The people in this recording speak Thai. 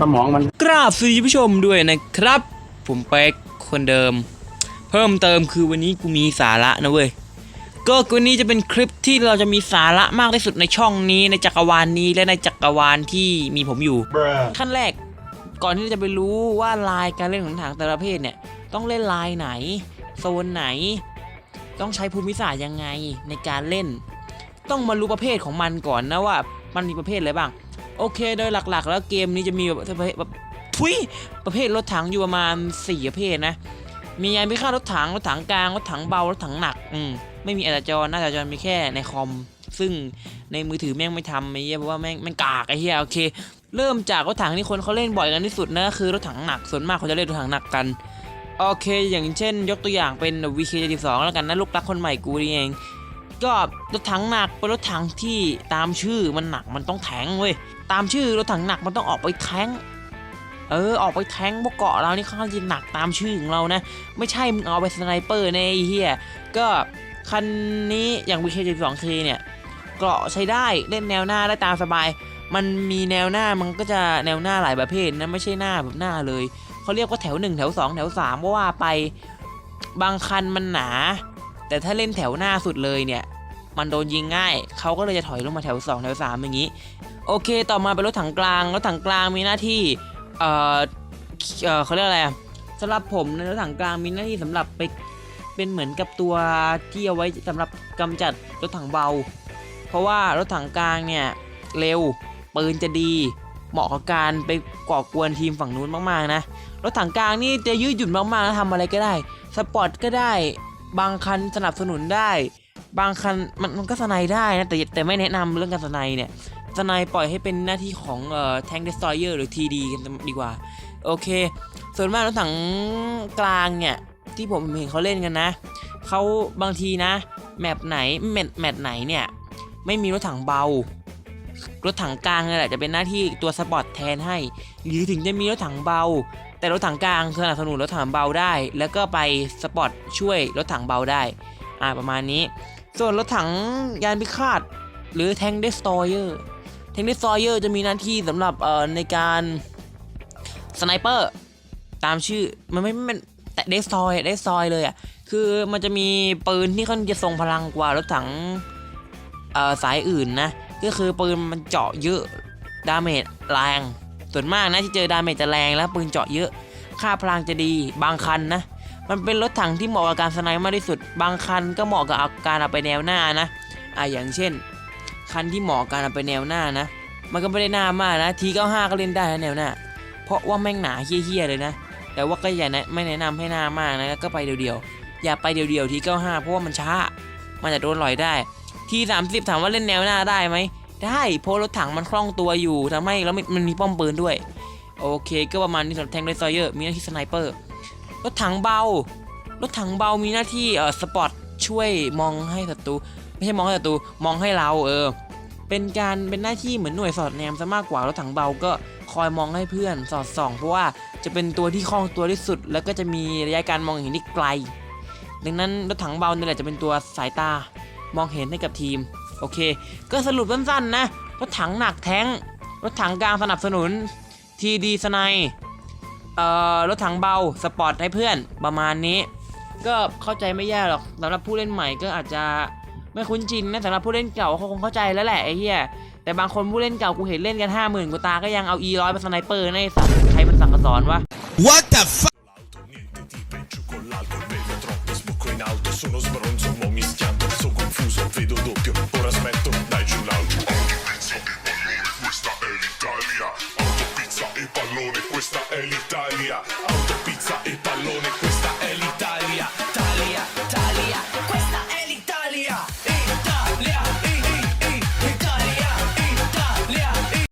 สมองมัน กราบสวัสดีผู้ชมด้วยนะครับ ผมเป๊กคนเดิม เพิ่มเติมคือวันนี้กูมีสาระนะเว้ยก็วันนี้จะเป็นคลิปที่เราจะมีสาระมากที่สุดในช่องนี้ในจักรวาลนี้และในจักรวาลที่มีผมอยู่ ขั้นแรกก่อนที่จะไปรู้ว่าลายการเล่นของถังแต่ละประเภทเนี่ยต้องเล่นลายไหนโซนไหน ต้องใช้ภูมิศาสตร์ยังไงในการเล่น ต้องมารู้ประเภทของมันก่อนนะว่ามันมีประเภทอะไรบ้าง โอเคโดยหลักๆ แล้วเกมนี้จะมีแบบประเภทแบบทุยประเภทรถถังอยู่ประมาณสี่ประเภทนะ มียานพิฆาตรถถังรถถังกลางรถถังเบารถถังหนักอืมไม่มีอาจารย์น่าจะจรมีแค่ในคอม ซึ่งในมือถือแม่งไม่ทำไอ้เหี้ยเพราะว่าแม่งแม่งกากไอ้เหี้ยโอเค เริ่มจากรถถังที่คนเขาเล่นบ่อยกันที่สุดนะคือรถถังหนักส่วนมากเขาจะเล่นรถถังหนักกันโอเค อย่างเช่น ยกตัวอย่างเป็น VK72 แล้วกันนะลูกรักคนใหม่กูนี่เอง ก็รถถังหนักเป็นรถถังที่ตามชื่อมันหนักมันต้องแทงเว้ยตามชื่อรถถังหนักมันต้องออกไปแทงเออออกไปแทงพวกเกาะเรานี่ค่อนข้างจะหนักตามชื่อของเรานะ ไม่ใช่มึงเอาไปสไนเปอร์ในไอเฮียก็คันนี้อย่าง VK72K เนี่ยเกราะใช้ได้เล่นแนวหน้าได้ตามสบาย มันมีแนวหน้ามันก็จะแนวหน้าหลายประเภทนะไม่ใช่หน้าแบบหน้าเลยเขาเรียกว่าแถว 1 แถว 2 แถว3เพราะว่าไปบางคันมันหนา แต่ถ้าเล่นแถวหน้าสุดเลยเนี่ย มันโดนยิงง่าย เขาก็เลยจะถอยลงมาแถว 2 แถว 3 อย่างนี้ โอเค ต่อมาเป็นรถถังกลาง รถถังกลางมีหน้าที่ เอ่อเอ่อเขาเรียกอะไรอะสำหรับผมในรถถังกลางมีหน้าที่สำหรับไปเป็นเหมือนกับตัวที่เอาไว้สำหรับกำจัดรถถังเบา เพราะว่ารถถังกลางเนี่ยเร็วปืนจะดี เหมาะกับการไปก่อกวนทีมฝั่งนู้นมากๆนะรถถังกลางนี่จะยืดหยุ่นมากๆนะทำอะไรก็ได้สปอร์ตก็ได้ บางคันสนับสนุนได้ บางคันมันมันก็สไนได้นะแต่แต่ไม่แนะนำเรื่องการสไนเนี่ยสไนปล่อยให้เป็นหน้าที่ของเอ่อแทงเดสตอยเออร์หรือ TD กันดีกว่า โอเค ส่วนมากรถถังกลางเนี่ย ที่ผมเห็นเขาเล่นกันนะเขาบางทีนะ แมปไหนแมปแมปไหนเนี่ย ไม่มีรถถังเบารถถังกลางนี่แหละจะเป็นหน้าที่ตัวสปอร์ตแทนให้ หรือถึงจะมีรถถังเบา แต่รถถังกลางสนับสนุนรถถังเบาได้ แล้วก็ไปสปอร์ตช่วยรถถังเบาได้ อ่าประมาณนี้ ส่วนรถถังยานพิฆาตหรือแทงเดสตอยเออร์แทงเดสตอยเออร์จะมีหน้าที่สำหรับเอ่อในการสไนเปอร์ตามชื่อมันไม่ไม่แต่เดสตอยเดสตอยเลยอะคือมันจะมีปืนที่ค่อนข้าจะทรงพลังกว่ารถถังเอ่อสายอื่นนะก็คือปืนมันเจาะเยอะดาเมจแรงส่วนมากนะที่เจอดาเมจจะแรงแล้วปืนเจาะเยอะ ค่าพลังจะดีบางคันนะ มันเป็นรถถังที่เหมาะกับการสไนมากที่สุด บางคันก็เหมาะกับการเอาไปแนวหน้านะอะอย่างเช่น คันที่เหมาะกับการเอาไปแนวหน้านะ มันก็ไม่ได้หน้ามากนะทีเก้าห้าก็เล่นได้นะแนวหน้า เพราะว่าแม่งหนาเฮี้ยๆเลยนะ แต่ว่าก็อย่านะไม่แนะนำให้หน้ามากนะก็ไปเดียวๆอย่าไปเดียวๆทีเก้าห้าเพราะว่ามันช้า มันจะโดนลอยได้ทีสามสิบถามว่าเล่นแนวหน้าได้ไหมได้เพราะรถถังมันคล่องตัวอยู่ทำให้แล้วมันมีป้อมปืนด้วย โอเค ก็ประมาณนี้สำหรับแทงเรซอยเยอร์มีหน้าที่สไนเปอร์ รถถังเบา รถถังเบามีหน้าที่เอ่อสปอตช่วยมองให้ศัตรูไม่ใช่มองให้ศัตรูมองให้เราเออ เป็นการเป็นหน้าที่เหมือนหน่วยสอดแนมซะมากกว่ารถถังเบาก็คอยมองให้เพื่อนสอดส่อง เพราะว่าจะเป็นตัวที่คล่องตัวที่สุด แล้วก็จะมีระยะการมองเห็นที่ไกล ดังนั้นรถถังเบานี่แหละจะเป็นตัวสายตามองเห็นให้กับทีมโอเค ก็สรุปสั้นๆนะรถถังหนักแท้งรถถังกลางสนับสนุนทีดีสไน เอ่อรถถังเบาสปอร์ตให้เพื่อนประมาณนี้ ก็เข้าใจไม่ยากหรอกสำหรับผู้เล่นใหม่ก็อาจจะไม่คุ้นชินนะสำหรับผู้เล่นเก่าเขาคงเข้าใจแล้วแหละไอ้เหี้ยแต่บางคนผู้เล่นเก่ากูเห็นเล่นกันห้าหมื่นกว่าตาก็ยังเอา e ร้อยมาสไนเปอร์ในสัตว์ใครมันสั่งสอนวะ What the fuck?